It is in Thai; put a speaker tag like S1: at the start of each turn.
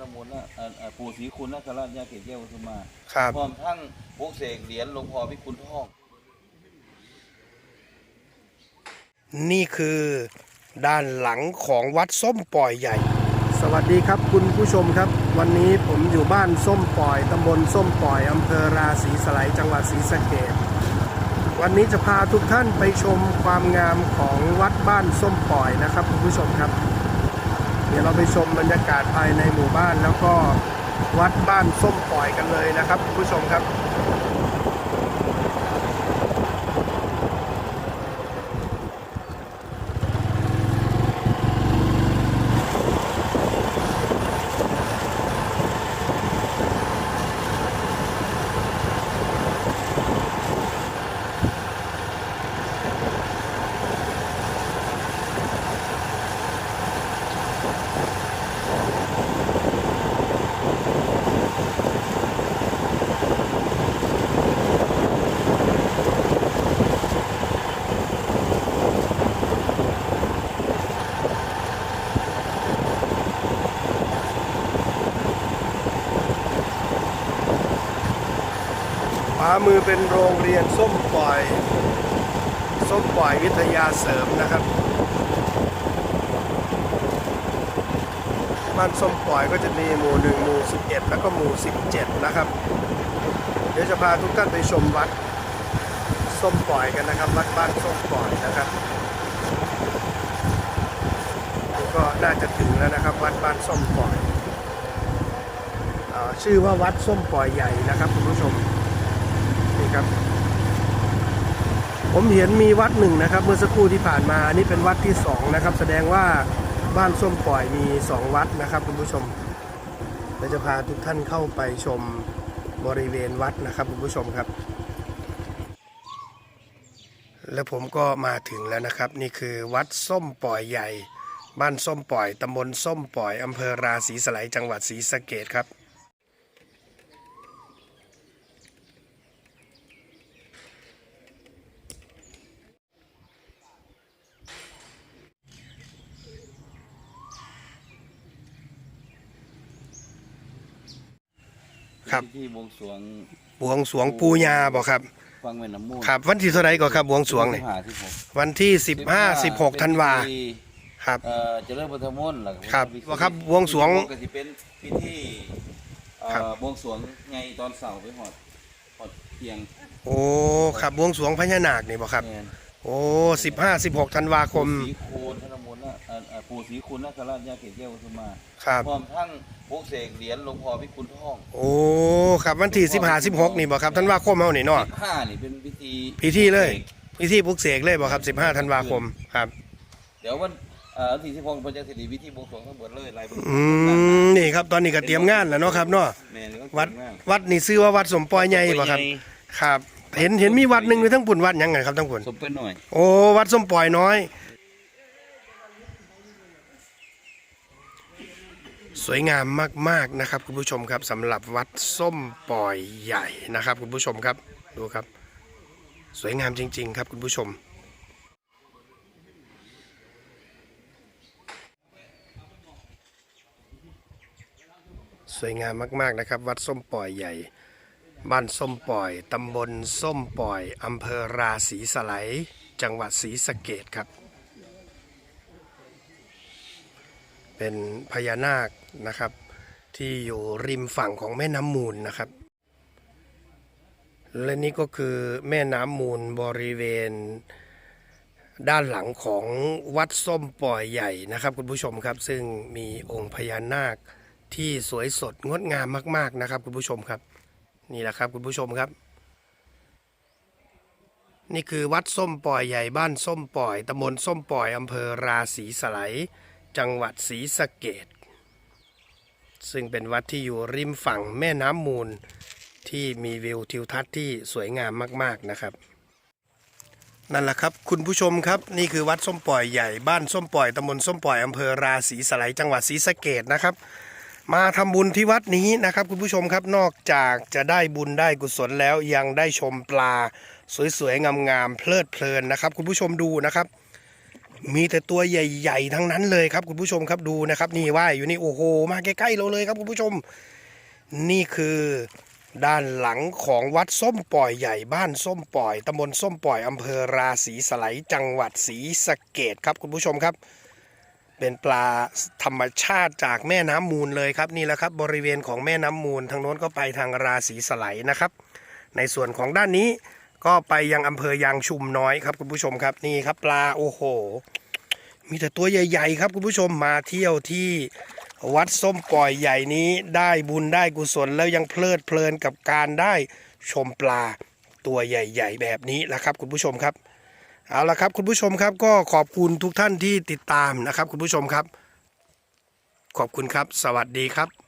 S1: นมนต์นะอ่าอ่าปู่ศรีคุณนคราชยาเกศแก้วปทุมมา
S2: ครับ
S1: พร้อมทั้งปลุกเสกเหรียญหลวงพ่อพิคุณทอง
S2: นี่คือด้านหลังของวัดส้มปล่อยใหญ่ สวัสดีครับคุณผู้ชมครับ วันนี้ผมอยู่บ้านส้มปล่อยตำบลส้มปล่อยอำเภอราศีสไลยจังหวัดศรีสะเกษวันนี้จะพาทุกท่านไปชมความงามของวัดบ้านส้มปล่อยนะครับคุณผู้ชมครับ เดี๋ยวเราไปชมบรรยากาศภายในหมู่บ้านแล้วก็วัดบ้านส้มปล่อยกันเลยนะครับคุณผู้ชมครับ ขวามือเป็นโรงเรียนส้มปล่อย ส้มปล่อยวิทยาเสริมนะครับ บ้านส้มปล่อยก็จะมีหมู่หนึ่งหมู่สิบเอ็ดแล้วก็หมู่สิบเจ็ดนะครับ เดี๋ยวจะพาทุกท่านไปชมวัดส้มปล่อยกันนะครับ วัดบ้านส้มปล่อยนะครับ ก็น่าจะถึงแล้วนะครับ วัดบ้านส้มปล่อยชื่อว่าวัดส้มปล่อยใหญ่นะครับคุณผู้ชม ครับ ผมเห็นมีวัดหนึ่งนะครับ เมื่อสักครู่ที่ผ่านมาอันนี้เป็นวัดที่สองนะครับ แสดงว่าบ้านส้มปล่อยมีสองวัดนะครับคุณผู้ชมเราจะพาทุกท่านเข้าไปชมบริเวณวัดนะครับคุณผู้ชมครับ แล้วผมก็มาถึงแล้วนะครับ นี่คือวัดส้มปล่อยใหญ่ บ้านส้มปล่อยตำบลส้มปล่อยอำเภอราศีสไลยจังหวัดศรีสะเกดครับ ครับ
S1: ที่บวงสรวง
S2: บวงสรวงปูญาบอกครับ
S1: ฟังแม่น้ำมูล
S2: ครับ วันที่เท่าไหรก่อนครับบวงสรวงเนี่ย
S1: ห้าที่หก
S2: วันที่15 16ธันวา
S1: เป็นพิธี
S2: ครับ
S1: เอ่อเจริญพุทธมนต์หลัก
S2: ครับว่าครับบวงสรวง
S1: ก็สิเป็นพิธีเอ่อ
S2: ครับ
S1: บวงสรวงไงตอนเสาร์ไปหอดหอดเพียง
S2: โอ้ครับบวงสรวงพญานาคนี่บอกครับ
S1: แม่น
S2: โอ้15 16ธันวาคม
S1: ปู่ศรีคูณธนมนต์นะอ่าอ่าปู่ศรีคุณนคราชยาเกศแก้วปทุมมา
S2: ครับ
S1: พร้อมทั้งปลุกเสกเหรียญหลวงพ่อพิคุณทอง
S2: โอ้ครับวันที่15 16นี่บอกครับธันวาคมเฮานี่เนาะ
S1: สิบห้านี่เป็นพิธี
S2: พิธีเลย พิธีปลุกเสกเลยบอกครับ15ธันวาคมครับ
S1: เดี๋ยววันเอ่อวันที่สิบหกพระเจ้าสิริพิธีบวงสรวงทั้งหมดเลยลายบวงสรวง
S2: อืมนี่ครับตอนนี้ก็เตรียมงานแล้วเนาะครับเนาะ
S1: แม่นก็
S2: วัด
S1: เก่งมาก
S2: วัดนี่ชื่อว่าวัดสมปอยใหญ่บ่ครับ ครับ เห็นเห็นมีวัดหนึงอยู่ทั้งปุ่นวัดหยังไงครับทั้งปุ่น
S1: สมเป็นหน่อย
S2: โอ้วัดส้มปล่อยน้อย สวยงามมากๆนะครับคุณผู้ชมครับสำหรับวัดส้มปล่อยใหญ่นะครับคุณผู้ชมครับดูครับ สวยงามจริง ๆ ครับคุณผู้ชม สวยงามมากๆนะครับ วัดส้มปล่อยใหญ่ บ้านส้มปล่อย ตำบลส้มปล่อย อำเภอราศีสไลยจังหวัดศรีสะเกดครับ เป็นพญานาคนะครับ ที่อยู่ริมฝั่งของแม่น้ำมูลนะครับ และนี่ก็คือแม่น้ำมูลบริเวณ ด้านหลังของวัดส้มปล่อยใหญ่นะครับคุณผู้ชมครับ ซึ่งมีองค์พญานาคที่สวยสดงดงามมาก ๆนะครับคุณผู้ชมครับ นี่แหละครับคุณผู้ชมครับ นี่คือวัดส้มปล่อยใหญ่บ้านส้มปล่อยตำบลส้มปล่อยอำเภอราศีสไลยจังหวัดศรีสะเกดซึ่งเป็นวัดที่อยู่ริมฝั่งแม่น้ำมูล ที่มีวิวทิวทัศน์ที่สวยงามมากๆนะครับ นั่นแหละครับคุณผู้ชมครับนี่คือวัดส้มปล่อยใหญ่บ้านส้มปล่อยตำบลส้มปล่อยอำเภอราศีสไลยจังหวัดศรีสะเกดนะครับ มาทำบุญที่วัดนี้นะครับ คุณผู้ชมครับนอกจากจะได้บุญได้กุศลแล้วยังได้ชมปลา สวยๆงามๆเพลิดเพลินนะครับ คุณผู้ชมดูนะครับ มีแต่ตัวใหญ่ ๆ ทั้งนั้นเลยครับ คุณผู้ชมครับดูนะครับ นี่ว่ายอยู่นี่โอ้โห มาใกล้ๆเราเลยครับ คุณผู้ชม นี่คือด้านหลังของวัดส้มปล่อยใหญ่บ้านส้มปล่อยตำบลส้มปล่อยอำเภอราศีสไลจังหวัดศรีสะเกดครับ คุณผู้ชมครับ เป็นปลาธรรมชาติจากแม่น้ำมูลเลยครับนี่แหละครับบริเวณของแม่น้ำมูลทางโน้นก็ไปทางราศีสไลนะครับ ในส่วนของด้านนี้ก็ไปยังอำเภอยางชุมน้อยครับคุณผู้ชมครับนี่ครับปลาโอ้โห มีแต่ตัวใหญ่ ๆ ครับคุณผู้ชมมาเที่ยวที่วัดส้มปล่อยใหญ่นี้ได้บุญได้กุศลแล้วยังเพลิดเพลินกับการได้ชมปลาตัวใหญ่ ๆ แบบนี้แหละครับคุณผู้ชมครับ เอาละครับคุณผู้ชมครับก็ขอบคุณทุกท่านที่ติดตามนะครับ คุณผู้ชมครับ ขอบคุณครับ สวัสดีครับ